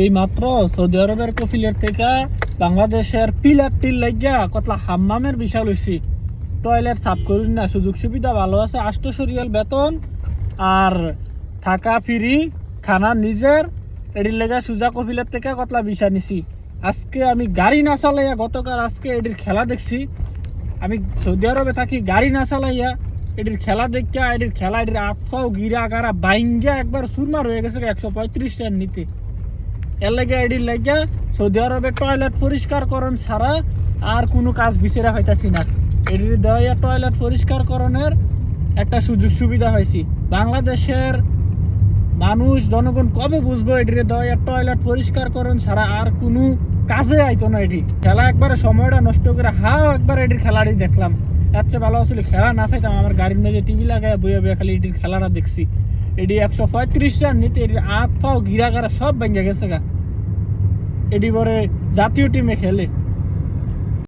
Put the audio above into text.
এই মাত্র সৌদি আরবের কফিলের থেকে বাংলাদেশের পিলার টিল লাগিয়া কতলা হাম্মামের বিশাল হইছি টয়লেট সাফ করুন না, সুযোগ সুবিধা ভালো আছে আষ্টশো রিয়াল বেতন আর থাকা ফিরি, খানা নিজের, এটির লেগে সুজা কফিলের থেকে কতলা বিষা নিছি। আজকে আমি গাড়ি না চালাইয়া, গতকাল আজকে এটির খেলা দেখছি। আমি সৌদি আরবে থাকি, গাড়ি না চালাইয়া এটির খেলা দেখিয়া, এটির খেলা এটির আফাও গিরা গারা বাইঙ্গা একবার সুরমার হয়ে গেছে একশো পঁয়ত্রিশ রান নিতে। এর লাগে এটির লাগে সৌদি আরবে টয়লেট পরিষ্কার করণ ছাড়া আর কোনো কাজ বিচারা হইতাছি না। এটির দেওয়া টয়লেট পরিষ্কার করণের একটা সুযোগ সুবিধা হয়েছি বাংলাদেশের মানুষ, জনগণ কবে বুঝব এটির দেওয়া টয়লেট পরিষ্কার করণ ছাড়া আর কোনো কাজে আইতো না এটি। খেলা একবারে সময়টা নষ্ট করে হাও একবার এটির খেলাটি দেখলাম। চেয়ে ভালো আসলে খেলা না চাইতাম আমার গাড়ির মেঝে টিভি লাগায় বইয়ে বইয়ে খালি এটির খেলাটা দেখছি। এটি একশো পঁয়ত্রিশ রান নিতে এটির আপ পাও গিরা গারা সব ভেঙে গেছে গা। এটি পরে জাতীয় টিমে খেলে।